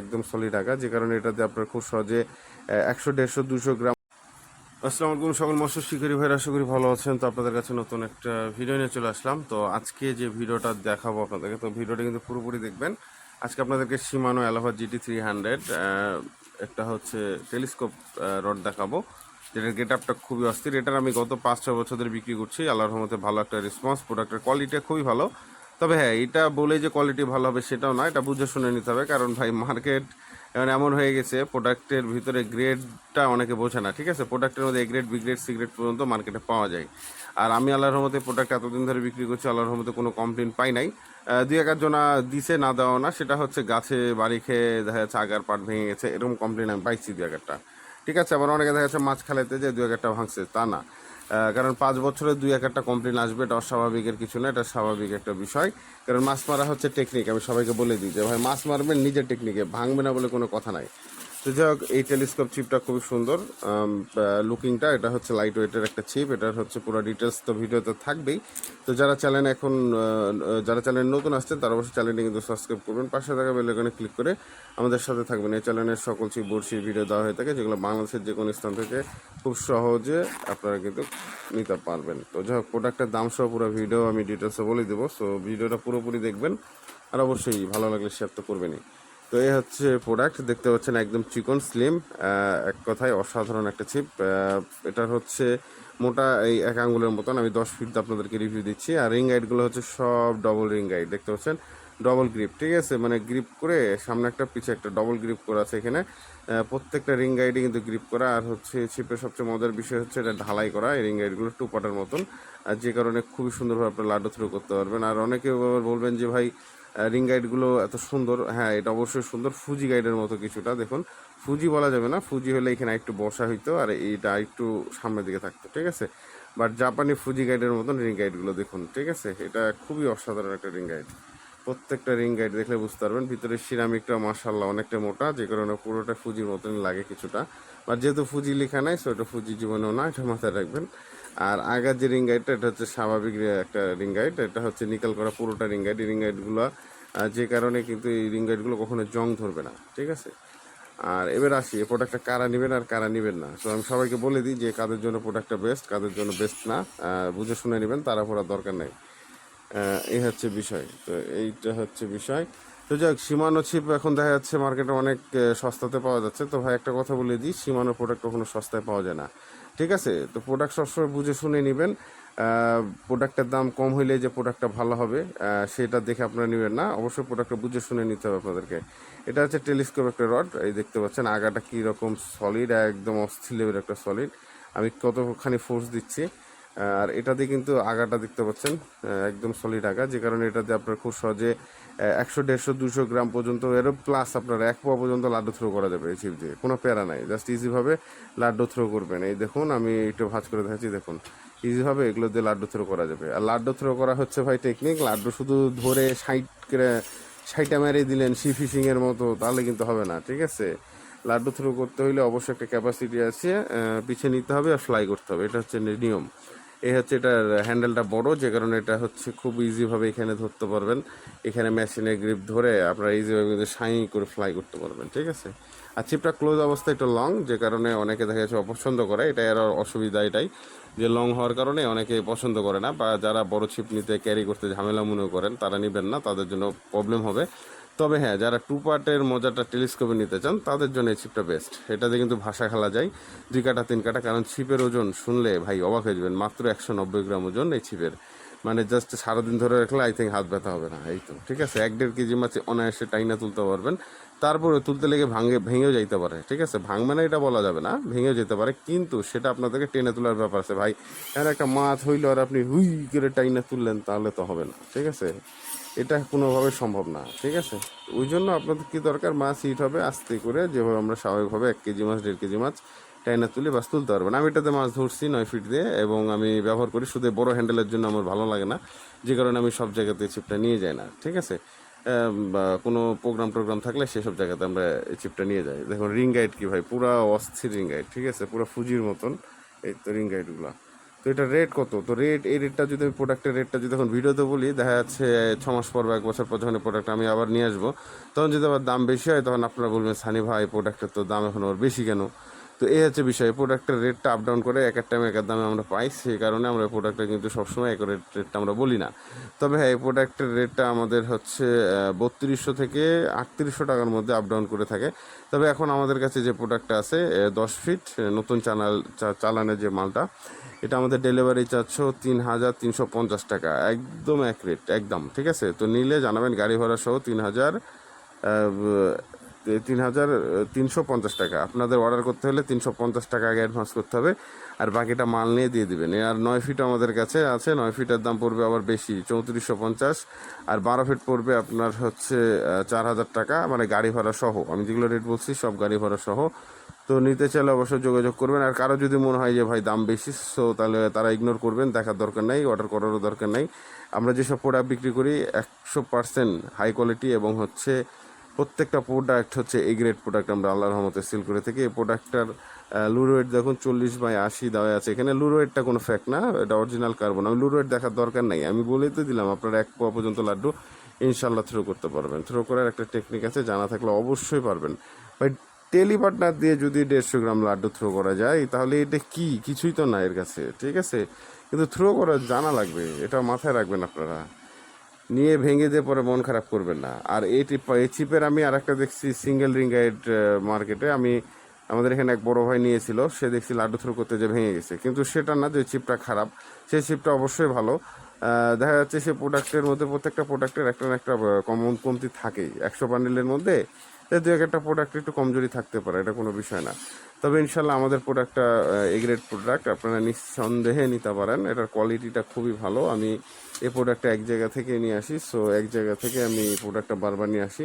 একদম সলিড আগা যে কারণে এটাতে আপনার খুব সহজে একশো দেড়শো, দুশো গ্রাম। আসসালামু আলাইকুম সকল মৎস্য শিকারী ভাইরা, আশা করি ভালো আছেন। তো আপনাদের কাছে নতুন একটা ভিডিও নিয়ে চলে আসলাম। তো আজকে যে ভিডিওটা দেখাবো আপনাদেরকে, তো ভিডিওটা কিন্তু পুরোপুরি দেখবেন। আজকে আপনাদেরকে সীমানো অ্যালোভা জিটি থ্রি হান্ড্রেড একটা হচ্ছে টেলিস্কোপ রড দেখাবো। যেটার গেট আপটা খুবই অস্থির। এটার আমি গত পাঁচ, ছয় বছর ধরে বিক্রি করছি। আল্লাহর রহমতে ভালো একটা রেসপন্স প্রোডাক্টের কোয়ালিটি খুবই ভালো। তবে হ্যাঁ এটা বলে যে কোয়ালিটি ভালো হবে সেটাও না, এটা বুঝে শুনে নিতে হবে। কারণ ভাই মার্কেট এখন এমন হয়ে গেছে প্রোডাক্টের ভিতরে গ্রেডটা অনেকে বোঝে না, ঠিক আছে? প্রোডাক্টের মধ্যে A grade B grade C grade পর্যন্ত মার্কেটে পাওয়া যায়। আর আমি আল্লাহর রহমতে প্রোডাক্ট এতদিন ধরে বিক্রি করছি, আল্লাহর রহমতে কোনো কমপ্লেন পাই নাই। দুই জনা দিছে, না দেওয়া না, সেটা হচ্ছে গাছে বাড়ি খেয়ে দেখা যাচ্ছে আগার পাট ভেঙে গেছে, এরকম কমপ্লেন আমি পাইছি দু একারটা ঠিক আছে? আবার অনেকে দেখা যাচ্ছে মাছ খেলাইতে যে দু একারটা ভাঙছে, তা না। কারণ পাঁচ বছরে দুই এক একটা কমপ্লেন আসবে, এটা অস্বাভাবিকের কিছু না, এটা স্বাভাবিক একটা বিষয়। কারণ মাছ মারা হচ্ছে টেকনিক আমি সবাইকে বলে দিই যে ভাই, মাছ মারবেন, নিজের টেকনিকে ভাঙবে না বলে কোনো কথা নাই। তো যাই হোক, এই টেলিস্কোপ চিপটা খুবই সুন্দর। লুকিংটা এটা হচ্ছে লাইট ওয়েটের একটা চিপ এটার হচ্ছে পুরো ডিটেলস তো ভিডিওতে থাকবেই। তো যারা চ্যানেল এখন যারা চ্যানেল নতুন আসছেন, তারা অবশ্যই চ্যানেলটি কিন্তু সাবস্ক্রাইব করবেন। পাশে থাকা বেলাইকনে ক্লিক করে আমাদের সাথে থাকবেন। এই চ্যানেলের সকল চিপ বড়শির ভিডিও দেওয়া হয়ে থাকে, যেগুলো বাংলাদেশের যে কোনো স্থান থেকে খুব সহজে আপনারা কিন্তু নিতে পারবেন। তো যাই হোক প্রোডাক্টের দাম সহ পুরো ভিডিও আমি ডিটেলসে বলে দেবো। সো ভিডিওটা পুরোপুরি দেখবেন। আর অবশ্যই ভালো লাগলে শেয়ার তো করবেনই। তো এই হচ্ছে প্রোডাক্ট দেখতে পাচ্ছেন একদম চিকন স্লিম এক কথায় অসাধারণ একটা চিপ এটার হচ্ছে মোটা এই এক আঙ্গুলের মতন, আমি দশ ফিট আপনাদেরকে রিভিউ দিচ্ছি। আর রিং গাইডগুলো হচ্ছে সব ডবল রিং গাইড দেখতে পাচ্ছেন? ডবল গ্রিপ ঠিক আছে? মানে গ্রিপ করে সামনে একটা, পিছে একটা ডবল গ্রিপ করা আছে এখানে। প্রত্যেকটা রিং গাইডে কিন্তু গ্রিপ করা। আর হচ্ছে চিপের সবচেয়ে মজার বিষয় হচ্ছে এটা ঢালাই করা, এই রিং গাইডগুলো টু পাটার মতন। আর যে কারণে খুবই সুন্দরভাবে আপনার লাড্ডু থ্রো করতে পারবেন। আর অনেকে বলবেন যে ভাই রিং গাইডগুলো এত সুন্দর। হ্যাঁ এটা অবশ্যই সুন্দর। ফুজি গাইডের মতো কিছুটা, দেখুন। ফুজি বলা যাবে না। ফুজি হলে এখানে একটু বসা হইতো আর এইটা একটু সামনের দিকে থাকতো, ঠিক আছে? বাট জাপানি ফুজি গাইডের মতন রিং গাইডগুলো দেখুন, ঠিক আছে? এটা খুবই অসাধারণ একটা রিং গাইড প্রত্যেকটা রিং গাইড দেখলে বুঝতে পারবেন, ভিতরে সিরামিকটা মার্শাল্লাহ অনেকটা মোটা, যে কারণে পুরোটা ফুজির মতন লাগে কিছুটা। বা যেহেতু ফুজি লেখা নাই সো এটা ফুজি জীবনেও না, এটা মাথায় রাখবেন। আর আগের যে রিং গাইডটা এটা হচ্ছে স্বাভাবিক একটা রিং গাইড এটা হচ্ছে নিকাল করা পুরোটা রিং গাইড রিং গাইডগুলো যে কারণে কিন্তু এই রিং গাইডগুলো কখনো জং ধরবে না, ঠিক আছে? আর এবার আসি, এই প্রোডাক্টটা কারা নেবেন আর কারা নেবেন না? তো আমি সবাইকে বলে দিই যে কাদের জন্য প্রোডাক্টটা বেস্ট কাদের জন্য বেস্ট না বুঝে শুনে নেবেন, তারা পড়ার দরকার নেই। এই হচ্ছে বিষয়। তো এইটা হচ্ছে বিষয়। তো যাক, সীমানো ছিপ এখন দেখা যাচ্ছে মার্কেটে অনেক সস্তাতে পাওয়া যাচ্ছে। তো ভাই, একটা কথা বলে দিই, সীমানো প্রোডাক্ট কখনো সস্তায় পাওয়া যায় না। ঠিক আছে? তো প্রোডাক্ট সবসময় বুঝে শুনে নেবেন। প্রোডাক্টের দাম কম হইলে যে প্রোডাক্টটা ভালো হবে সেটা দেখে আপনারা নেবেন না। অবশ্যই প্রোডাক্টটা বুঝে শুনে নিতে হবে আপনাদেরকে। এটা হচ্ছে টেলিস্কোপ একটা রড এই দেখতে পাচ্ছেন আগাটা কীরকম সলিড একদম অস্থির লেভেল একটা সলিড আমি কতখানি ফোর্স দিচ্ছি, আর এটা দিয়ে কিন্তু আগাটা দেখতে পাচ্ছেন একদম সলিড আগা। যে কারণে এটাতে আপনার খুব সহজে একশো দেড়শো, দুশো গ্রাম পর্যন্ত এরও প্লাস আপনার এক পোয়া পর্যন্ত লাড্ডু থ্রো করা যাবে এই চিপ দিয়ে। কোনো প্যারা নাই জাস্ট ইজিভাবে লাড্ডু থ্রো করবেন। এই দেখুন, আমি একটু ভাজ করে দেখাচ্ছি, দেখুন। ইজিভাবে এগুলো দিয়ে লাড্ডু থ্রো করা যাবে। আর লাড্ডু থ্রো করা হচ্ছে ভাই টেকনিক লাড্ডু শুধু ধরে করে সাইটা মেরে দিলেন সি ফিশিংয়ের মতো, তাহলে কিন্তু হবে না, ঠিক আছে? লাড্ডু থ্রো করতে হলে অবশ্যই একটা ক্যাপাসিটি আছে পিছিয়ে নিতে হবে আর ফ্লাই করতে হবে, এটা হচ্ছে নিয়ম। এই হচ্ছে এটার হ্যান্ডেলটা বড়, যে কারণে এটা হচ্ছে খুব ইজিভাবে এখানে ধরতে পারবেন। এখানে মেশিনের গ্রিপ ধরে আপনারা ইজিভাবে কিন্তু সাই করে ফ্লাই করতে পারবেন, ঠিক আছে? আর চিপটা ক্লোজ অবস্থা একটু লং যে কারণে অনেকে দেখা যাচ্ছে অপছন্দ করে, এটা এর অসুবিধা এটাই যে লং হওয়ার কারণে অনেকে পছন্দ করে না, বা যারা বড় ছিপ নিতে ক্যারি করতে ঝামেলা মনে করেন, তারা নেবেন না, তাদের জন্য প্রবলেম হবে। তবে হ্যাঁ যারা টু পার্টের মজাটা টেলিস্কোপে নিতে চান, তাদের জন্য এই ছিপটা বেস্ট এটাতে কিন্তু ভাষা খেলা যায়, দুই কাটা, তিন কাটা, কারণ ছিপের ওজন শুনলে ভাই অবাক হয়ে যাবেন, মাত্র একশো নব্বই গ্রাম ওজন এই ছিপের মানে জাস্ট সারাদিন ধরে রাখলে আই থিঙ্ক হাত ব্যথা হবে না, এই তো। ঠিক আছে, এক দেড় কেজি মাছ অনায়াসে টাইনা তুলতে পারবেন। তারপরে তুলতে লেগে ভাঙে, ভেঙেও যাইতে পারে, ঠিক আছে? ভাঙবে না, এটা বলা যাবে না, ভেঙেও যেতে পারে, কিন্তু সেটা আপনাদেরকে টেনে তোলার ব্যাপার আছে। ভাই, এর একটা মাছ হইল আর আপনি হুই করে টাইনা তুললেন, তাহলে তো হবে না, ঠিক আছে? এটা কোনোভাবে সম্ভব না, ঠিক আছে? ওই জন্য আপনাদের কী দরকার? মাছ হিট হবে, আস্তে করে যেভাবে আমরা স্বাভাবিকভাবে এক কেজি মাছ, দেড় কেজি মাছ টাইনা তুলে বাস তুলতে পারবেন। আমি এটাতে মাছ ধরছি নয় ফিট দিয়ে এবং আমি ব্যবহার করি শুধু বড় হ্যান্ডেলের জন্য আমার ভালো লাগে না। যে কারণে আমি সব জায়গাতে চিপটা নিয়ে যাই না, ঠিক আছে? বা কোনো প্রোগ্রাম টোগ্রাম থাকলে সেসব জায়গাতে আমরা এই চিপটা নিয়ে যাই। দেখুন রিং গাইড কী ভাই? পুরা অস্থির রিং গাইড ঠিক আছে? পুরো ফুজির মতন এই তো রিং গাইডগুলো তো এটা রেট কত? তো রেট এই রেটটা যদি আমি প্রোডাক্টের রেটটা যদি এখন ভিডিওতে বলি, দেখা যাচ্ছে ছ মাস পর বা এক বছর পর যখন প্রোডাক্ট আমি আবার নিয়ে আসব, তখন যদি আবার দাম বেশি হয়, তখন আপনারা বলবেন, সানি ভাই প্রোডাক্টের তো দাম এখন আবার বেশি কেন? তো এই হচ্ছে বিষয় প্রোডাক্টের রেটটা আপ ডাউন করে এক এক টাইমে এক এক দামে আমরা পাই, সেই কারণে আমরা প্রোডাক্টটা কিন্তু সবসময় এক রেট রেটটা আমরা বলি না। তবে হ্যাঁ এই প্রোডাক্টের রেটটা আমাদের হচ্ছে বত্রিশশো থেকে আটত্রিশশো টাকার মধ্যে আপ ডাউন করে থাকে। তবে এখন আমাদের কাছে যে প্রোডাক্টটা আছে দশ ফিট নতুন চানাল চালানের যে মালটা, এটা আমাদের ডেলিভারি চাচ্ছ তিন হাজার তিনশো পঞ্চাশ টাকা, একদম এক রেট একদম, ঠিক আছে? তো নিলে জানাবেন, গাড়ি ভাড়া সহ তিন হাজার তিন হাজার তিনশো পঞ্চাশ টাকা। আপনাদের অর্ডার করতে হলে তিনশো পঞ্চাশ টাকা আগে অ্যাডভান্স করতে হবে। আর বাকিটা মাল নিয়ে দিয়ে দেবেন। আর নয় ফিট আমাদের কাছে আছে। নয় ফিটের দাম পড়বে আবার বেশি, চৌত্রিশশো পঞ্চাশ। আর বারো ফিট পড়বে আপনার হচ্ছে চার হাজার টাকা। মানে গাড়ি ভাড়া সহ। আমি যেগুলো রেট বলছি, সব গাড়ি ভাড়া সহ। তো নিতে চাইলে অবশ্যই যোগাযোগ করবেন। আর কারও যদি মনে হয় যে, ভাই, দাম বেশি সো তাহলে তারা ইগনোর করবেন। দেখার দরকার নেই অর্ডার করারও দরকার নেই। আমরা যেসব প্রোডাক্ট বিক্রি করি, একশো পার্সেন্ট হাই কোয়ালিটি এবং হচ্ছে প্রত্যেকটা প্রোডাক্ট হচ্ছে এই গ্রেড প্রোডাক্ট আমরা আল্লাহর রহমতে সেল করে থাকি। এই প্রোডাক্টটার লুরোয়েট দেখুন চল্লিশ বাই আশি দেওয়া আছে। এখানে লুরোয়েটটা কোনো ফ্যাক্ট না, এটা অরিজিনাল কার্বন আমি লুরোয়েট দেখার দরকার নেই। আমি বলেই তো দিলাম, আপনারা এক পোয়া পর্যন্ত লাড্ডু ইনশাল্লাহ থ্রো করতে পারবেন। থ্রো করার একটা টেকনিক আছে, জানা থাকলে অবশ্যই পারবেন। ভাই টেলি পার্টনার দিয়ে যদি দেড়শো গ্রাম লাড্ডু থ্রো করা যায়, তাহলে এটা কি? কিছুই তো না এর কাছে, ঠিক আছে? কিন্তু থ্রো করা জানা লাগবে, এটা মাথায় রাখবেন আপনারা। নিয়ে ভেঙে দিয়ে পরে মন খারাপ করবেন না। আর এই টিপ এই চিপের আমি আর একটা দেখছি সিঙ্গেল রিং গাইড মার্কেটে আমি, আমাদের এখানে এক বড় ভাই নিয়েছিল, সে দেখছি লাড্ডু থ্রো করতে যে ভেঙে গেছে। কিন্তু সেটা না যে চিপটা খারাপ, সেই চিপটা অবশ্যই ভালো। দেখা যাচ্ছে সে প্রোডাক্টের মধ্যে প্রত্যেকটা প্রোডাক্টের একটা না একটা কমন কমতি থাকেই। একশো বান্ডেলের মধ্যে দু এক একটা প্রোডাক্ট একটু কমজোরি থাকতে পারে, এটা কোনো বিষয় না। তবে ইনশাল্লাহ আমাদের প্রোডাক্টটা এগ্রেড প্রোডাক্ট আপনারা নিঃসন্দেহে নিতে পারেন। এটার কোয়ালিটিটা খুবই ভালো। আমি এ প্রোডাক্টটা এক জায়গা থেকে নিয়ে আসি সো এক জায়গা থেকে আমি প্রোডাক্টটা বারবার নিয়ে আসি।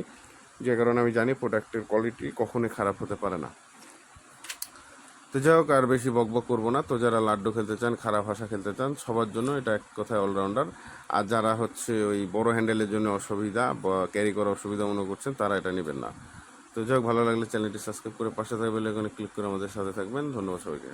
যে কারণে আমি জানি প্রোডাক্টের কোয়ালিটি কখনোই খারাপ হতে পারে না। তো যাই হোক, আর বেশি বক বক করব না। তো যারা লাড্ডু খেলতে চান, খারাপ ভাষা খেলতে চান, সবার জন্য এটা এক কথায় অলরাউন্ডার আর যারা হচ্ছে ওই বড় হ্যান্ডেলের জন্য অসুবিধা বা ক্যারি করার অসুবিধা মনে করছেন, তারা এটা নেবেন না। তো যাই হোক, ভালো লাগলে চ্যানেলটি সাবস্ক্রাইব করে পাশে থাকবে এখানে ক্লিক করে আমাদের সাথে থাকবেন। ধন্যবাদ সবাইকে।